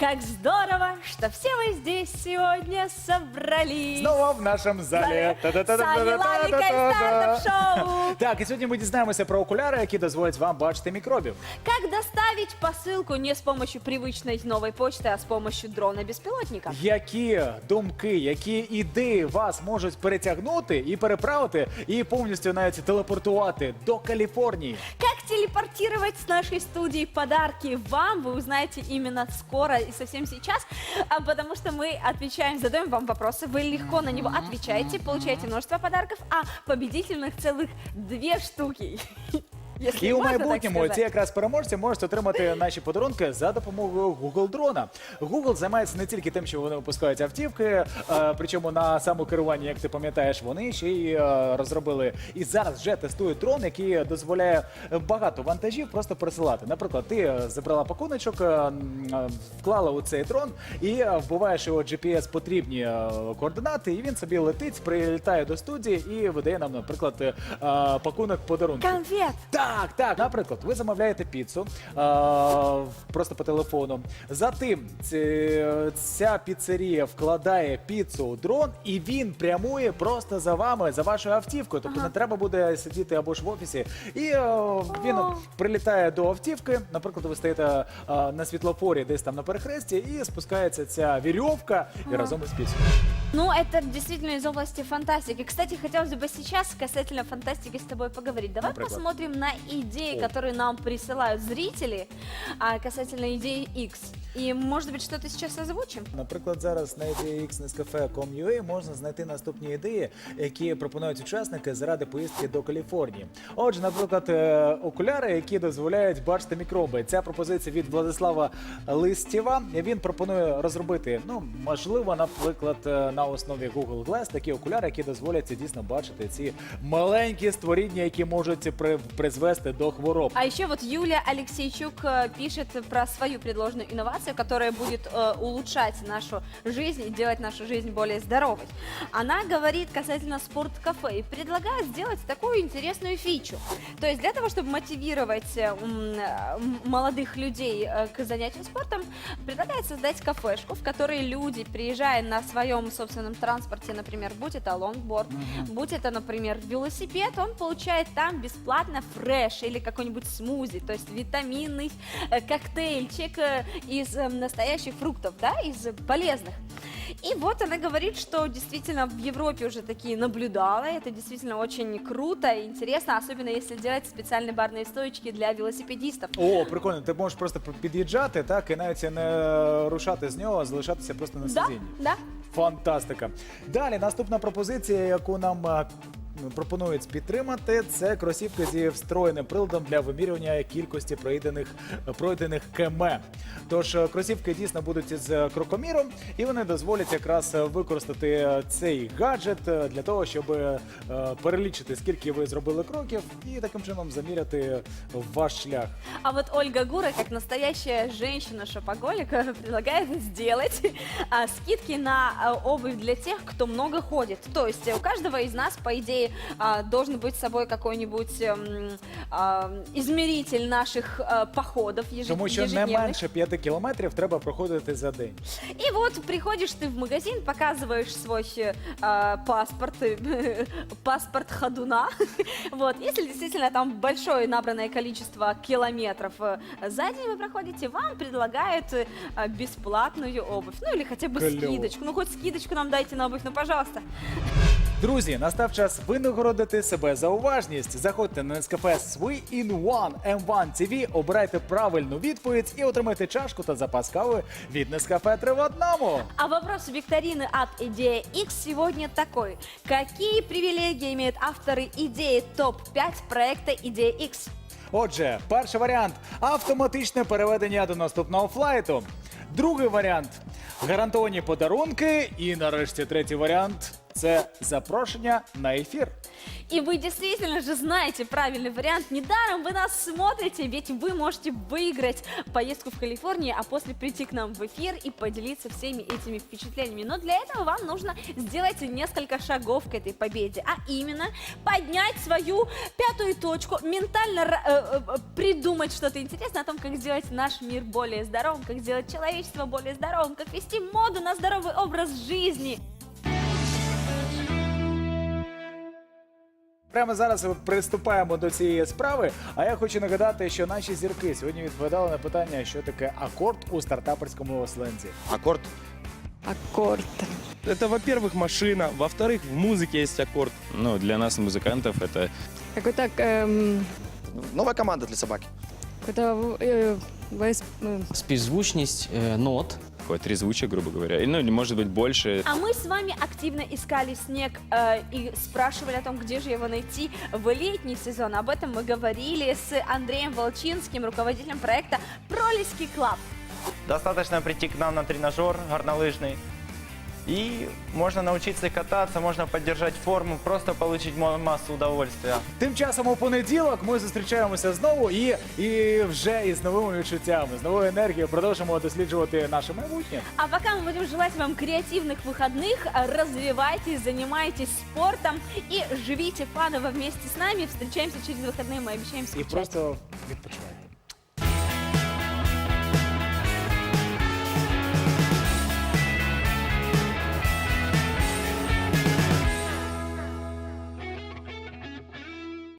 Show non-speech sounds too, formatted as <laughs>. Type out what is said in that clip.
Как здорово, что все вы здесь сегодня собрались. Знову в нашому залі. Саня Лавіка і стартап-шоу. Так, і сьогодні ми дізнаємося про окуляри, які дозволять вам бачити мікробів. Как доставить посылку не с помощью привычной новой почты, а с помощью дрона-беспилотника? Які думки, які ідеї вас можуть перетягнути і переправити, і повністю навіть телепортувати до Каліфорнії? Как телепортировать с нашей студии подарки вам, вы узнаете именно скоро и совсем сейчас, а, потому что мы отвечаем, задаем вам вопросы, вы легко на него отвечаете, получаете множество подарков, а победительных целых две штуки. <laughs> Если І у так майбутньому ці якраз переможці можуть отримати наші подарунки за допомогою Google дрона. Google займається не тільки тим, що вони випускають автівки, е, причому на самокеруванні, як ти пам'ятаєш, вони ще й е, розробили і зараз вже тестують дрон, який дозволяє багато вантажів просто пересилати. Наприклад, ти е, забрала пакуночок, е, м, е, вклала у цей дрон і е, вбиваєш його GPS потрібні е, координати, і він собі летить, прилітає до студії і видає нам, наприклад, е, пакунок подарунку. Конфет. Так, так. Наприклад, ви замовляєте піцу а, просто по телефону. Затим ці- ця піцерія вкладає піцу у дрон, і він прямує просто за вами, за вашою автівкою. Тобто не треба буде сидіти або ж в офісі. І е, він прилітає до автівки. Наприклад, ви стоїте е, на світлофорі десь там на перехресті, і спускається ця вірьовка і разом із піцею. Ну, это действительно из области фантастики. Кстати, хотелось бы сейчас касательно фантастики с тобой поговорить. Давай Например? посмотрим на идеи, О. которые нам присылают зрители а, касательно идеи X. И, может быть, что-то сейчас озвучим? Наприклад, зараз на idx.nescafe.com.ua можна знайти наступні ідеї, які пропонують учасники заради поїздки до Каліфорнії. Отже, наприклад, е, окуляри, які дозволяють бачити мікроби. Ця пропозиція від Владислава Листєва. Він пропонує розробити, ну можливо, наприклад, е, на основі Google Glass такі окуляри, які дозволять дійсно бачити ці маленькі створіння, які можуть при- призвести до хвороб. А еще вот Юлия Алексейчук э, пишет про свою предложенную инновацию, которая будет э, улучшать нашу жизнь и делать нашу жизнь более здоровой. Она говорит касательно спорткафе и предлагает сделать такую интересную фичу. То есть для того, чтобы мотивировать э, м, э, м, молодых людей э, к занятию спортом, предлагает создать кафешку, в которой люди, приезжая на своем собственном транспорте, например, будь это лонгборд, будь это, например, велосипед, он получает там бесплатно фреш или какой-нибудь смузи, то есть витаминный э, коктейльчик э, из э, настоящих фруктов, да, из э, полезных. И вот она говорит, что действительно в Европе уже такие наблюдала, это действительно очень круто и интересно, особенно если делать специальные барные стоечки для велосипедистов. О, прикольно, ти можеш просто під'їжджати, так, і навіть не рушати з нього, а залишатися просто на Да, сидінні. да. Фантастика. Далі наступна пропозиція, яку нам е, пропонують підтримати, це кросівки зі встроєним приладом для вимірювання кількості пройдених пройдених км. Тож е, кросівки дійсно будуть із е, крокоміром, і вони дозволять якраз використати цей гаджет е, для того, щоб е, перелічити, скільки ви зробили кроків, і таким чином заміряти ваш шлях. А вот Ольга Гура, как настоящая женщина-шопоголик, <laughs> предлагает сделать скидки на обувь для тех, кто много ходит. То есть э, у каждого из нас, по идее, а, должен быть с собой какой-нибудь эм, а, измеритель наших а, походов еж- Тому що не ежедневных. менше 5 кілометрів треба проходити за день. И вот приходишь ты в магазин, показываешь свой э, паспорт, э, <laughs> паспорт ходуна. <laughs> Вот, если действительно там большое набранное количество километров э, за день вы проходите, вам предлагают э, бесплатную обувь. Ну или хотя бы Клёво. скидочку. Ну хоть скидочку нам дайте на обувь, ну пожалуйста. Друзі, настав час винагородити себе за уважність. Заходьте на Nescafe Swi in One M1 TV, обирайте правильну відповідь і отримайте чашку та запас кави від Nescafe 3 в одному. А вопрос викторины от Идея X сегодня такой. Какие привилегии имеют авторы идеи ТОП-5 проекта Идея X? Отже, перший варіант автоматичне переведення до наступного флайту. Другий варіант гарантовані подарунки. І нарешті третій варіант це запрошення на ефір. И вы действительно же знаете правильный вариант. Недаром вы нас смотрите, ведь вы можете выиграть поездку в Калифорнию, а после прийти к нам в эфир и поделиться всеми этими впечатлениями. Но для этого вам нужно сделать несколько шагов к этой победе, а именно поднять свою пятую точку, ментально э, э, придумать что-то интересное о том, как сделать наш мир более здоровым, как сделать человечество более здоровым, как вести моду на здоровый образ жизни. Прямо зараз ми приступаємо до цієї справи. А я хочу нагадати, що наші зірки сьогодні відповідали на питання, що таке акорд у стартаперському слензі. Аккорд. Аккорд. Это, во-первых, машина, во-вторых, в музыке есть аккорд. Ну, для нас, музыкантов, это Какой-то эм, Новая команда для собаки. какой-то э, войс- э, співзвучність е, нот. такое трезвучие, грубо говоря. И, Ну, или, может быть, больше. А мы с вами активно искали снег э, и спрашивали о том, где же его найти в летний сезон. Об этом мы говорили с Андреем Волчинским, руководителем проекта Пролеский Клаб. Достаточно прийти к нам на тренажер горнолыжный, и можно научиться кататься, можно поддержать форму, просто получить мо- массу удовольствия. Тим часом у понеділок ми зустрічаємося знову і, і вже із новими відчуттями, з новою енергією продовжимо досліджувати наше майбутнє. А пока мы будем желать вам креативных выходных, развивайтесь, занимайтесь спортом и живите фаново вместе с нами. Встречаемся через выходные, мы обещаем І скучать. просто відпочивайте.